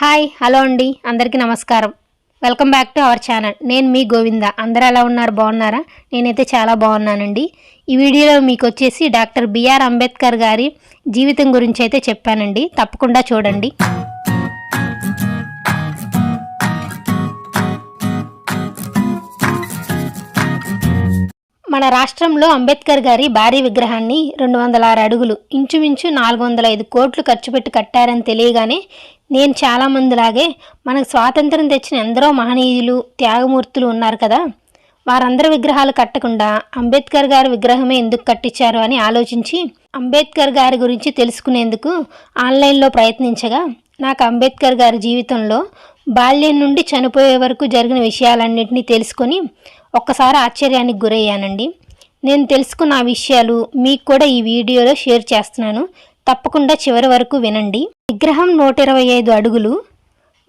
Hi hello అండి. అందరికీ నమస్కారం. Welcome back to our channel. నేను మీ గోవింద. అందరూ ఎలా ఉన్నారు? బాగున్నారా? నేనైతే చాలా బాగున్నానండి. ఈ వీడియోలో మీకు వచ్చేసి డాక్టర్ బిఆర్ అంబేద్కర్ గారి జీవితం గురించి అయితే చెప్పానండి. తప్పకుండా చూడండి. మన రాష్ట్రంలో అంబేద్కర్ గారి భారీ విగ్రహాన్ని రెండు వందల ఆరు అడుగులు ఇంచుమించు నాలుగు వందల ఐదు కోట్లు ఖర్చు పెట్టి కట్టారని తెలియగానే నేను చాలామందిలాగే మనకు స్వాతంత్రం తెచ్చిన ఎందరో మహనీయులు త్యాగమూర్తులు ఉన్నారు కదా. వారందరి విగ్రహాలు కట్టకుండా అంబేద్కర్ గారి విగ్రహమే ఎందుకు కట్టించారు అని ఆలోచించి అంబేద్కర్ గారి గురించి తెలుసుకునేందుకు ఆన్లైన్లో ప్రయత్నించగా నాకు అంబేద్కర్ గారి జీవితంలో బాల్యం నుండి చనిపోయే వరకు జరిగిన విషయాలన్నింటినీ తెలుసుకొని ఒక్కసారి ఆశ్చర్యానికి గురయ్యానండి. నేను తెలుసుకున్న ఆ విషయాలు మీకు కూడా ఈ వీడియోలో షేర్ చేస్తున్నాను. తప్పకుండా చివరి వరకు వినండి. విగ్రహం నూట ఇరవై ఐదు అడుగులు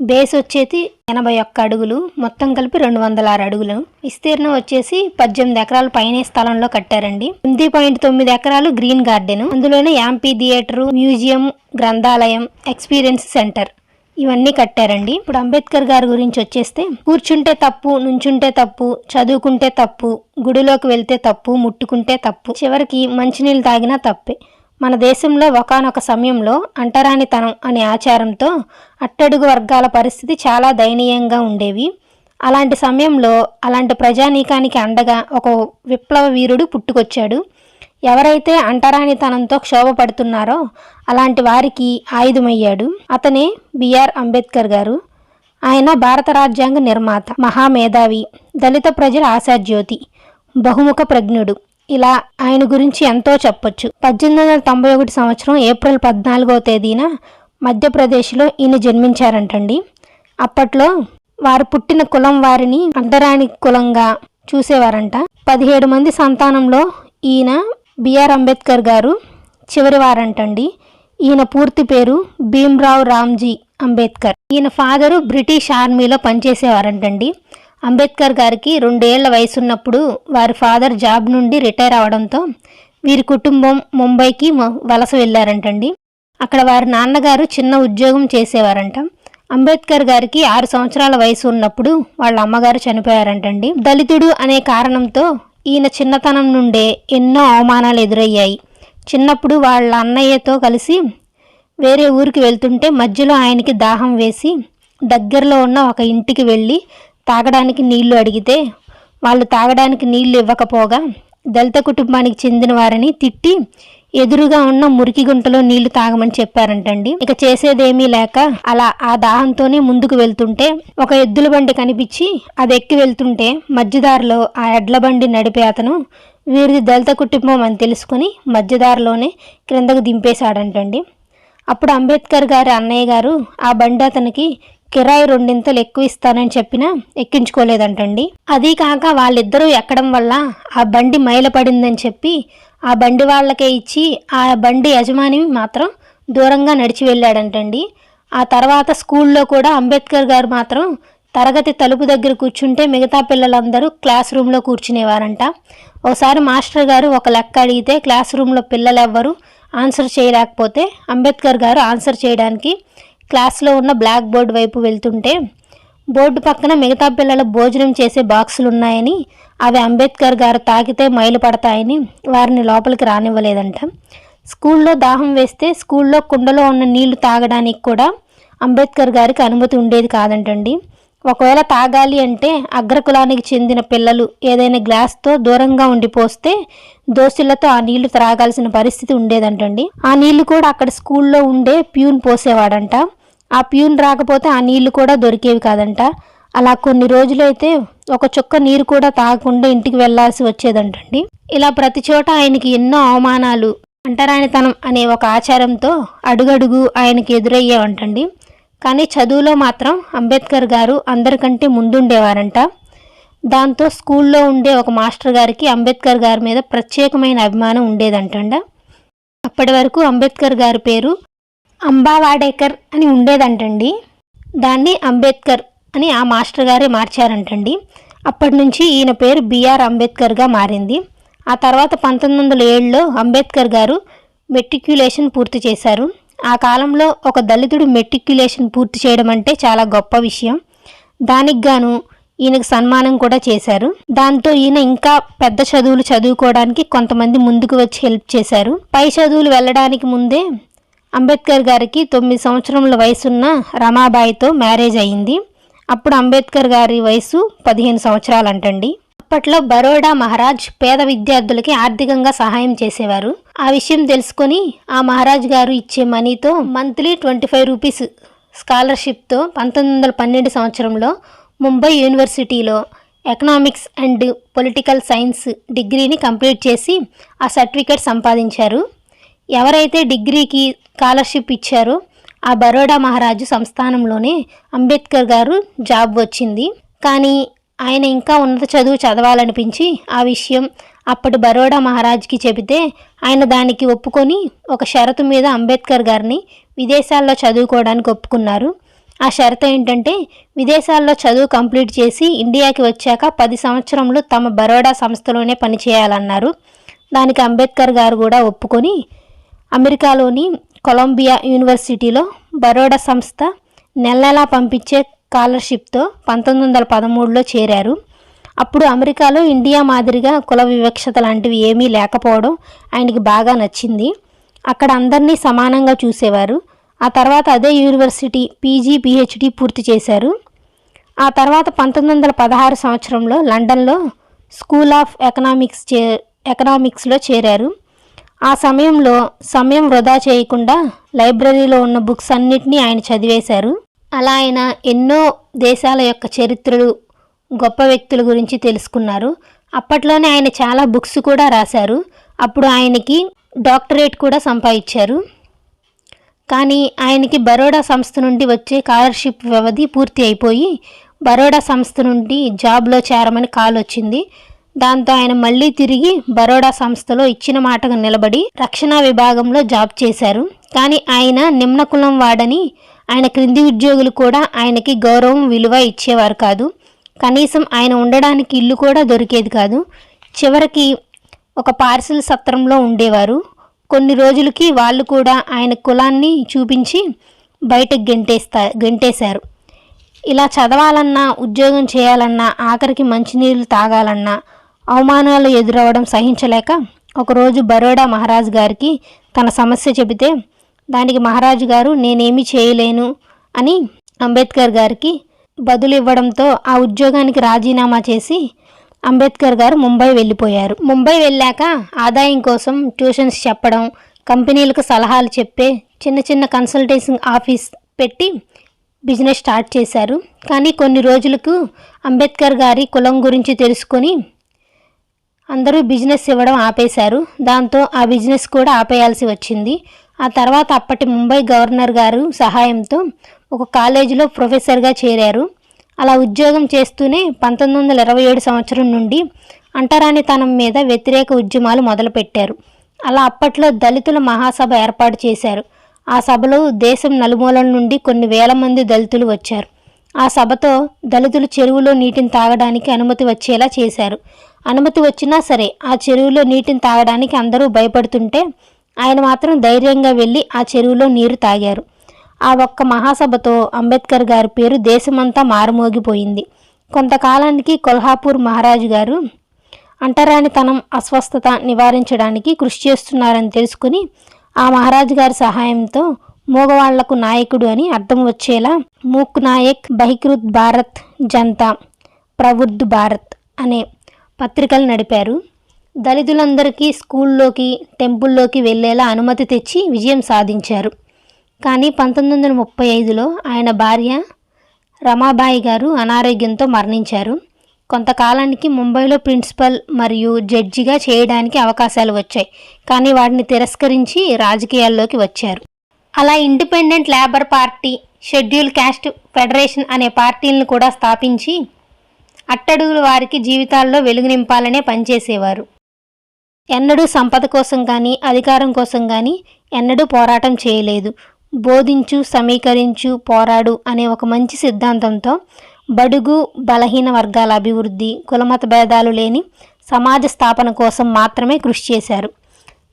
బేస్ వచ్చేసి ఎనభై ఒక్క అడుగులు మొత్తం కలిపి రెండు వందల ఆరు అడుగులు. విస్తీర్ణం వచ్చేసి పద్దెనిమిది ఎకరాల పైనే స్థలంలో కట్టారండి. ఎనిమిది పాయింట్ తొమ్మిది ఎకరాలు గ్రీన్ గార్డెన్. అందులోనే యాంపీ థియేటరు మ్యూజియం గ్రంథాలయం ఎక్స్పీరియన్స్ సెంటర్. ఇవన్నీ కట్టారండి. ఇప్పుడు అంబేద్కర్ గారి గురించి వచ్చేస్తే కూర్చుంటే తప్పు నుంచుంటే తప్పు చదువుకుంటే తప్పు గుడిలోకి వెళ్తే తప్పు ముట్టుకుంటే తప్పు చివరికి మంచినీళ్ళు తాగినా తప్పే. మన దేశంలో ఒకానొక సమయంలో అంటరానితనం అనే ఆచారంతో అట్టడుగు వర్గాల పరిస్థితి చాలా దయనీయంగా ఉండేవి. అలాంటి సమయంలో అలాంటి ప్రజానీకానికి అండగా ఒక విప్లవ వీరుడు పుట్టుకొచ్చాడు. ఎవరైతే అంటరానితనంతో క్షోభపడుతున్నారో అలాంటి వారికి ఆయుధమయ్యాడు. అతనే బిఆర్ అంబేద్కర్ గారు. ఆయన భారత రాజ్యాంగ నిర్మాత మహామేధావి దళిత ప్రజల ఆశాజ్యోతి బహుముఖ ప్రజ్ఞుడు. ఇలా ఆయన గురించి ఎంతో చెప్పొచ్చు. పద్దెనిమిది వందల తొంభై ఒకటి సంవత్సరం ఏప్రిల్ పద్నాలుగో తేదీన మధ్యప్రదేశ్లో ఈయన జన్మించారంటండి. అప్పట్లో వారు పుట్టిన కులం వారిని అంటరాని కులంగా చూసేవారంట. పదిహేడు మంది సంతానంలో ఈయన బిఆర్ అంబేద్కర్ గారు చివరి వారంటండి. ఈయన పూర్తి పేరు భీమ్రావ్ రామ్జీ అంబేద్కర్. ఈయన ఫాదరు బ్రిటిష్ ఆర్మీలో పనిచేసేవారంటండి. అంబేద్కర్ గారికి రెండేళ్ళ వయసున్నప్పుడు వారి ఫాదర్ జాబ్ నుండి రిటైర్ అవడంతో వీరి కుటుంబం ముంబైకి వలస వెళ్ళారంటండి. అక్కడ వారి నాన్నగారు చిన్న ఉద్యోగం చేసేవారంట. అంబేద్కర్ గారికి ఆరు సంవత్సరాల వయసు ఉన్నప్పుడు వాళ్ళ అమ్మగారు చనిపోయారంటండి. దళితుడు అనే కారణంతో ఈయన చిన్నతనం నుండే ఎన్నో అవమానాలు ఎదురయ్యాయి. చిన్నప్పుడు వాళ్ళ అన్నయ్యతో కలిసి వేరే ఊరికి వెళ్తుంటే మధ్యలో ఆయనకి దాహం వేసి దగ్గరలో ఉన్న ఒక ఇంటికి వెళ్ళి తాగడానికి నీళ్ళు అడిగితే వాళ్ళు తాగడానికి నీళ్ళు ఇవ్వకపోగా దళిత కుటుంబానికి చెందిన వారిని తిట్టి ఎదురుగా ఉన్న మురికి గుంటలో నీళ్ళు తాగమని చెప్పారంటండి. ఇక చేసేదేమీ లేక అలా ఆ దాహంతోనే ముందుకు వెళ్తుంటే ఒక ఎద్దుల బండి కనిపించి అది ఎక్కి వెళ్తుంటే మధ్యదారిలో ఆ ఎడ్ల బండి నడిపే అతను వీరిది దళిత కుటుంబం అని తెలుసుకుని మధ్యదారిలోనే క్రిందకు దింపేశాడంటండి. అప్పుడు అంబేద్కర్ గారి అన్నయ్య గారు ఆ బండి అతనికి కిరాయి రెండింతలు ఎక్కువ ఇస్తానని చెప్పినా ఎక్కించుకోలేదంటండి. అదీ కాక వాళ్ళిద్దరూ ఎక్కడం వల్ల ఆ బండి మైలపడిందని చెప్పి ఆ బండి వాళ్ళకే ఇచ్చి ఆ బండి యజమాని మాత్రం దూరంగా నడిచి వెళ్ళాడంటండి. ఆ తర్వాత స్కూల్లో కూడా అంబేద్కర్ గారు మాత్రం తరగతి తలుపు దగ్గర కూర్చుంటే మిగతా పిల్లలందరూ క్లాస్ రూమ్లో కూర్చునేవారంట. ఒకసారి మాస్టర్ గారు ఒక లెక్క అడిగితే క్లాస్ రూమ్లో పిల్లలు ఎవ్వరు ఆన్సర్ చేయలేకపోతే అంబేద్కర్ గారు ఆన్సర్ చేయడానికి క్లాస్లో ఉన్న బ్లాక్ బోర్డ్ వైపు వెళ్తుంటే బోర్డు పక్కన మిగతా పిల్లల భోజనం చేసే బాక్సులు ఉన్నాయని అవి అంబేద్కర్ గారు తాకితే మైలు పడతాయని వారిని లోపలికి రానివ్వలేదంట. స్కూల్లో దాహం వేస్తే స్కూల్లో కుండలో ఉన్న నీళ్ళు తాగడానికి కూడా అంబేద్కర్ గారికి అనుమతి ఉండేది కాదంటండి. ఒకవేళ తాగాలి అంటే అగ్రకులానికి చెందిన పిల్లలు ఏదైనా గ్లాస్తో దూరంగా ఉండి పోస్తే దోస్తులతో ఆ నీళ్ళు త్రాగాల్సిన పరిస్థితి ఉండేదంటండి. ఆ నీళ్ళు కూడా అక్కడ స్కూల్లో ఉండే ప్యూన్ పోసేవాడంట. ఆ ప్యూన్ రాకపోతే ఆ నీళ్ళు కూడా దొరికేవి కాదంట. అలా కొన్ని రోజులైతే ఒక చుక్క నీరు కూడా తాగకుండా ఇంటికి వెళ్ళాల్సి వచ్చేదంటండి. ఇలా ప్రతి చోట ఆయనకి ఎన్నో అవమానాలు అంటరానితనం అనే ఒక ఆచారంతో అడుగడుగు ఆయనకి ఎదురయ్యేవంటండి. కానీ చదువులో మాత్రం అంబేద్కర్ గారు అందరికంటే ముందుండేవారంట. దాంతో స్కూల్లో ఉండే ఒక మాస్టర్ గారికి అంబేద్కర్ గారి మీద ప్రత్యేకమైన అభిమానం ఉండేదంటండ. అప్పటి వరకు అంబేద్కర్ గారి పేరు అంబావాడేకర్ అని ఉండేదంటండి. దాన్ని అంబేద్కర్ అని ఆ మాస్టర్ గారే మార్చారంటండి. అప్పటి నుంచి ఈయన పేరు బిఆర్ అంబేద్కర్గా మారింది. ఆ తర్వాత పంతొమ్మిది వందల ఏడులో అంబేద్కర్ గారు మెట్రిక్యులేషన్ పూర్తి చేశారు. ఆ కాలంలో ఒక దళితుడు మెట్రిక్యులేషన్ పూర్తి చేయడం అంటే చాలా గొప్ప విషయం. దానికి గాను ఈయనకు సన్మానం కూడా చేశారు. దాంతో ఈయన ఇంకా పెద్ద చదువులు చదువుకోవడానికి కొంతమంది ముందుకు వచ్చి హెల్ప్ చేశారు. పై చదువులు వెళ్ళడానికి ముందే అంబేద్కర్ గారికి తొమ్మిది సంవత్సరముల వయసున్న రమాబాయితో మ్యారేజ్ అయింది. అప్పుడు అంబేద్కర్ గారి వయసు పదిహేను సంవత్సరాలు అంటండి అప్పట్లో బరోడా మహారాజ్ పేద విద్యార్థులకి ఆర్థికంగా సహాయం చేసేవారు. ఆ విషయం తెలుసుకొని ఆ మహారాజ్ గారు ఇచ్చే మనీతో మంత్లీ ట్వంటీ ఫైవ్ రూపీస్ స్కాలర్షిప్తో పంతొమ్మిది వందల పన్నెండు సంవత్సరంలో ముంబై యూనివర్సిటీలో ఎకనామిక్స్ అండ్ పొలిటికల్ సైన్స్ డిగ్రీని కంప్లీట్ చేసి ఆ సర్టిఫికేట్ సంపాదించారు. ఎవరైతే డిగ్రీకి స్కాలర్షిప్ ఇచ్చారో ఆ బరోడా మహారాజు సంస్థానంలోనే అంబేద్కర్ గారు జాబ్ వచ్చింది. కానీ ఆయన ఇంకా ఉన్నత చదువు చదవాలనిపించి ఆ విషయం అప్పటి బరోడా మహారాజ్కి చెబితే ఆయన దానికి ఒప్పుకొని ఒక షరతు మీద అంబేద్కర్ గారిని విదేశాల్లో చదువుకోవడానికి ఒప్పుకున్నారు. ఆ షరతు ఏంటంటే విదేశాల్లో చదువు కంప్లీట్ చేసి ఇండియాకి వచ్చాక పది సంవత్సరంలో తమ బరోడా సంస్థలోనే పనిచేయాలన్నారు. దానికి అంబేద్కర్ గారు కూడా ఒప్పుకొని అమెరికాలోని కొలంబియా యూనివర్సిటీలో బరోడా సంస్థ నెల నెలా పంపించే స్కాలర్షిప్తో పంతొమ్మిది వందల పదమూడులో చేరారు. అప్పుడు అమెరికాలో ఇండియా మాదిరిగా కుల వివక్షత లాంటివి ఏమీ లేకపోవడం ఆయనకి బాగా నచ్చింది. అక్కడ అందరినీ సమానంగా చూసేవారు. ఆ తర్వాత అదే యూనివర్సిటీ పీజీ పిహెచ్డి పూర్తి చేశారు. ఆ తర్వాత పంతొమ్మిది వందల పదహారు సంవత్సరంలో లండన్లో స్కూల్ ఆఫ్ ఎకనామిక్స్ చే ఎకనామిక్స్లో చేరారు. ఆ సమయంలో సమయం వృధా చేయకుండా లైబ్రరీలో ఉన్న బుక్స్ అన్నిటినీ ఆయన చదివేశారు. అలా ఆయన ఎన్నో దేశాల యొక్క చరిత్రలు గొప్ప వ్యక్తుల గురించి తెలుసుకున్నారు. అప్పట్లోనే ఆయన చాలా బుక్స్ కూడా రాశారు. అప్పుడు ఆయనకి డాక్టరేట్ కూడా సంపాదించారు. కానీ ఆయనకి బరోడా సంస్థ నుండి వచ్చే స్కాలర్షిప్ వ్యవధి పూర్తి అయిపోయి బరోడా సంస్థ నుండి జాబ్లో చేరమని కాల్ వచ్చింది. దాంతో ఆయన మళ్ళీ తిరిగి బరోడా సంస్థలో ఇచ్చిన మాటకు నిలబడి రక్షణ విభాగంలో జాబ్ చేశారు. కానీ ఆయన నిమ్న కులం వాడని ఆయన క్రింది ఉద్యోగులు కూడా ఆయనకి గౌరవం విలువ ఇచ్చేవారు కాదు. కనీసం ఆయన ఉండడానికి ఇల్లు కూడా దొరికేది కాదు. చివరికి ఒక పార్సిల్ సత్రంలో ఉండేవారు. కొన్ని రోజులకి వాళ్ళు కూడా ఆయన కులాన్ని చూపించి బయటకు గెంటేస్తా గెంటేశారు. ఇలా చదవాలన్నా ఉద్యోగం చేయాలన్నా ఆఖరికి మంచినీళ్ళు తాగాలన్నా అవమానాలు ఎదురవ్వడం సహించలేక ఒకరోజు బరోడా మహారాజు గారికి తన సమస్య చెబితే దానికి మహారాజు గారు నేనేమి చేయలేను అని అంబేద్కర్ గారికి బదులు ఇవ్వడంతో ఆ ఉద్యోగానికి రాజీనామా చేసి అంబేద్కర్ గారు ముంబై వెళ్ళిపోయారు. ముంబై వెళ్ళాక ఆదాయం కోసం ట్యూషన్స్ చెప్పడం కంపెనీలకు సలహాలు చెప్పే చిన్న చిన్న కన్సల్టేషన్ ఆఫీస్ పెట్టి బిజినెస్ స్టార్ట్ చేశారు. కానీ కొన్ని రోజులకు అంబేద్కర్ గారి కులం గురించి తెలుసుకొని అందరూ బిజినెస్ ఇవ్వడం ఆపేశారు. దాంతో ఆ బిజినెస్ కూడా ఆపేయాల్సి వచ్చింది. ఆ తర్వాత అప్పటి ముంబై గవర్నర్ గారు సహాయంతో ఒక కాలేజీలో ప్రొఫెసర్గా చేరారు. అలా ఉద్యోగం చేస్తూనే పంతొమ్మిది వందల ఇరవై ఏడు సంవత్సరం నుండి అంటరానితనం మీద వ్యతిరేక ఉద్యమాలు మొదలుపెట్టారు. అలా అప్పట్లో దళితుల మహాసభ ఏర్పాటు చేశారు. ఆ సభలో దేశం నలుమూలల నుండి కొన్ని వేల మంది దళితులు వచ్చారు. ఆ సభతో దళితులు చెరువులో నీటిని తాగడానికి అనుమతి వచ్చేలా చేశారు. అనుమతి వచ్చినా సరే ఆ చెరువులో నీటిని తాగడానికి అందరూ భయపడుతుంటే ఆయన మాత్రం ధైర్యంగా వెళ్ళి ఆ చెరువులో నీరు తాగారు. ఆ ఒక్క మహాసభతో అంబేద్కర్ గారి పేరు దేశమంతా మారుమోగిపోయింది. కొంతకాలానికి కొల్హాపూర్ మహారాజు గారు అంటరానితనం అస్వస్థత నివారించడానికి కృషి చేస్తున్నారని తెలుసుకుని ఆ మహారాజు గారి సహాయంతో మూగవాళ్ళకు నాయకుడు అని అర్థం వచ్చేలా మూక్ నాయక్ బహికృత్ భారత్ జనతా ప్రవృద్ధ్ భారత్ అనే పత్రికలు నడిపారు. దళితులందరికీ స్కూల్లోకి టెంపుల్లోకి వెళ్ళేలా అనుమతి తెచ్చి విజయం సాధించారు. కానీ పంతొమ్మిది వందల ముప్పై ఐదులో ఆయన భార్య రమాబాయి గారు అనారోగ్యంతో మరణించారు. కొంతకాలానికి ముంబైలో ప్రిన్సిపల్ మరియు జడ్జిగా చేయడానికి అవకాశాలు వచ్చాయి. కానీ వాటిని తిరస్కరించి రాజకీయాల్లోకి వచ్చారు. అలా Independent Labour Party Schedule Caste Federation అనే పార్టీలను కూడా స్థాపించి అట్టడుగుల వారికి జీవితాల్లో వెలుగు నింపాలనే పనిచేసేవారు. ఎన్నడూ సంపద కోసం కానీ అధికారం కోసం కానీ ఎన్నడూ పోరాటం చేయలేదు. బోధించు సమీకరించు పోరాడు అనే ఒక మంచి సిద్ధాంతంతో బడుగు బలహీన వర్గాల అభివృద్ధి కులమత భేదాలు లేని సమాజ స్థాపన కోసం మాత్రమే కృషి చేశారు.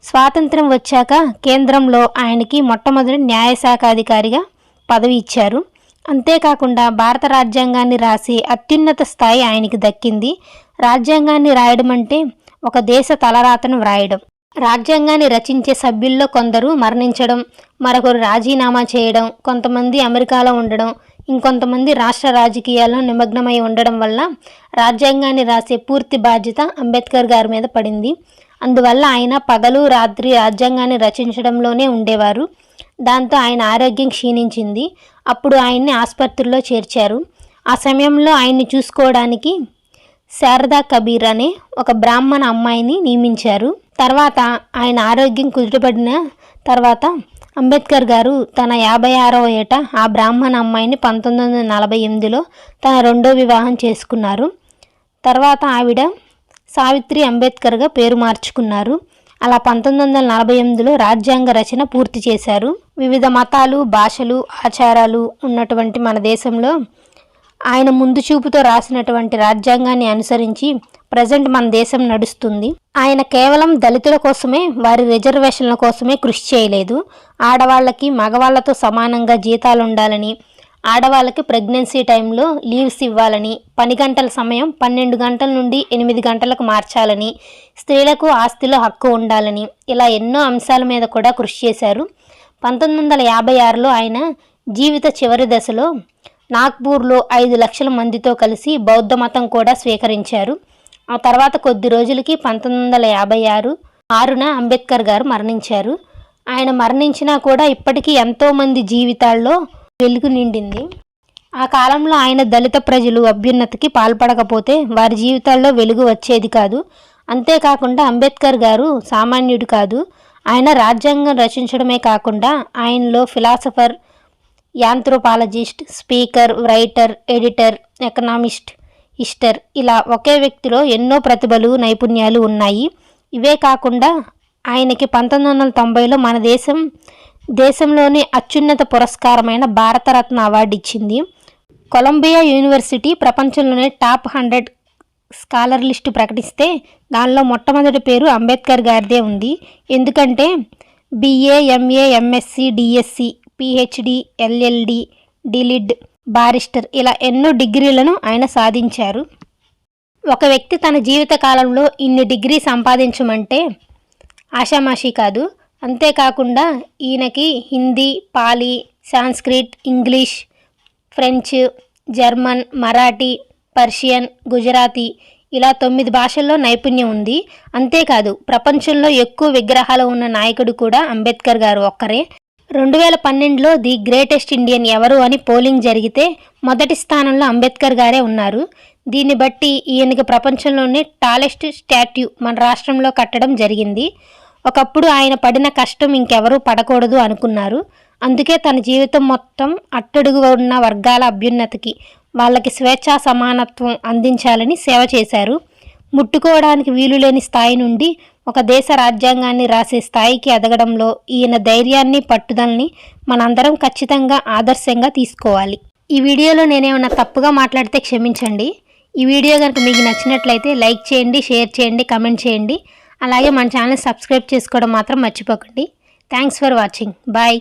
స్వాతంత్రం వచ్చాక కేంద్రంలో ఆయనకి మొట్టమొదటి న్యాయశాఖ అధికారిగా పదవి ఇచ్చారు. అంతేకాకుండా భారత రాజ్యాంగాన్ని రాసే అత్యున్నత స్థాయి ఆయనకి దక్కింది. రాజ్యాంగాన్ని రాయడం అంటే ఒక దేశ తలరాతను వ్రాయడం. రాజ్యాంగాన్ని రచించే సభ్యుల్లో కొందరు మరణించడం మరొకరు రాజీనామా చేయడం కొంతమంది అమెరికాలో ఉండడం ఇంకొంతమంది రాష్ట్ర రాజకీయాల్లో నిమగ్నమై ఉండడం వల్ల రాజ్యాంగాన్ని రాసే పూర్తి బాధ్యత అంబేద్కర్ గారి మీద పడింది. అందువల్ల ఆయన పగలు రాత్రి రాజ్యాంగాన్ని రచించడంలోనే ఉండేవారు. దాంతో ఆయన ఆరోగ్యం క్షీణించింది. అప్పుడు ఆయన్ని ఆసుపత్రిలో చేర్చారు. ఆ సమయంలో ఆయన్ని చూసుకోవడానికి శారదా కబీర్ అనే ఒక బ్రాహ్మణ అమ్మాయిని నియమించారు. తర్వాత ఆయన ఆరోగ్యం కుదుటపడిన తర్వాత అంబేద్కర్ గారు తన యాభై ఆరవ ఏట ఆ బ్రాహ్మణ అమ్మాయిని పంతొమ్మిది వందల నలభై ఎనిమిదిలో తన రెండో వివాహం చేసుకున్నారు. తర్వాత ఆవిడ సావిత్రి అంబేద్కర్గా పేరు మార్చుకున్నారు. అలా పంతొమ్మిది వందల నలభై ఎనిమిదిలో రాజ్యాంగ రచన పూర్తి చేశారు. వివిధ మతాలు భాషలు ఆచారాలు ఉన్నటువంటి మన దేశంలో ఆయన ముందు చూపుతో రాసినటువంటి రాజ్యాంగాన్ని అనుసరించి ప్రజెంట్ మన దేశం నడుస్తుంది. ఆయన కేవలం దళితుల కోసమే వారి రిజర్వేషన్ల కోసమే కృషి చేయలేదు. ఆడవాళ్ళకి మగవాళ్ళతో సమానంగా జీతాలు ఉండాలని ఆడవాళ్ళకి ప్రెగ్నెన్సీ టైంలో లీవ్స్ ఇవ్వాలని పని గంటల సమయం పన్నెండు గంటల నుండి ఎనిమిది గంటలకు మార్చాలని స్త్రీలకు ఆస్తిలో హక్కు ఉండాలని ఇలా ఎన్నో అంశాల మీద కూడా కృషి చేశారు. పంతొమ్మిది వందల యాభై ఆరులో ఆయన జీవిత చివరి దశలో నాగ్పూర్లో ఐదు లక్షల మందితో కలిసి బౌద్ధ మతం కూడా స్వీకరించారు. ఆ తర్వాత కొద్ది రోజులకి పంతొమ్మిది వందల యాభై ఆరు ఆరున అంబేద్కర్ గారు మరణించారు. ఆయన మరణించినా కూడా ఇప్పటికీ ఎంతోమంది జీవితాల్లో వెలుగు నిండింది. ఆ కాలంలో ఆయన దళిత ప్రజలు అభ్యున్నతికి పాల్పడకపోతే వారి జీవితాల్లో వెలుగు వచ్చేది కాదు. అంతేకాకుండా అంబేద్కర్ గారు సామాన్యుడు కాదు. ఆయన రాజ్యాంగం రచించడమే కాకుండా ఆయనలో philosopher anthropologist speaker writer editor economist ఇస్టర్ ఇలా ఒకే వ్యక్తిలో ఎన్నో ప్రతిభలు నైపుణ్యాలు ఉన్నాయి. ఇవే కాకుండా ఆయనకి పంతొమ్మిది వందల తొంభైలో మన దేశం దేశంలోనే అత్యున్నత పురస్కారమైన భారతరత్న అవార్డు ఇచ్చింది. కొలంబియా యూనివర్సిటీ ప్రపంచంలోనే టాప్ హండ్రెడ్ స్కాలర్ లిస్టు ప్రకటిస్తే దానిలో మొట్టమొదటి పేరు అంబేద్కర్ గారిదే ఉంది. ఎందుకంటే BA MA MSc DSc PhD LLD DLitt barrister ఇలా ఎన్నో డిగ్రీలను ఆయన సాధించారు. ఒక వ్యక్తి తన జీవితకాలంలో ఇన్ని డిగ్రీ సంపాదించమంటే ఆషామాషి కాదు. అంతేకాకుండా ఈయనకి Hindi Pali Sanskrit English French German Marathi Persian Gujarati ఇలా తొమ్మిది భాషల్లో నైపుణ్యం ఉంది. అంతేకాదు ప్రపంచంలో ఎక్కువ విగ్రహాలు ఉన్న నాయకుడు కూడా అంబేద్కర్ గారు ఒక్కరే. రెండు వేల పన్నెండులో ది గ్రేటెస్ట్ ఇండియన్ ఎవరు అని పోలింగ్ జరిగితే మొదటి స్థానంలో అంబేద్కర్ గారే ఉన్నారు. దీన్ని బట్టి ఈయనకి ప్రపంచంలోనే టాలెస్ట్ స్టాట్యూ మన రాష్ట్రంలో కట్టడం జరిగింది. ఒకప్పుడు ఆయన పడిన కష్టం ఇంకెవరూ పడకూడదు అనుకున్నారు. అందుకే తన జీవితం మొత్తం అట్టడుగు ఉన్న వర్గాల అభ్యున్నతికి వాళ్ళకి స్వేచ్ఛా సమానత్వం అందించాలని సేవ చేశారు. ముట్టుకోవడానికి వీలులేని స్థాయి నుండి ఒక దేశ రాజ్యాంగాన్ని రాసే స్థాయికి ఎదగడంలో ఈయన ధైర్యాన్ని పట్టుదలని మనందరం ఖచ్చితంగా ఆదర్శంగా తీసుకోవాలి. ఈ వీడియోలో నేనేమన్నా తప్పుగా మాట్లాడితే క్షమించండి. ఈ వీడియో కనుక మీకు నచ్చినట్లయితే లైక్ చేయండి షేర్ చేయండి కమెంట్ చేయండి. అలాగే మన ఛానల్ సబ్స్క్రైబ్ చేసుకోవడం మాత్రం మర్చిపోకండి. Thanks for watching. బాయ్.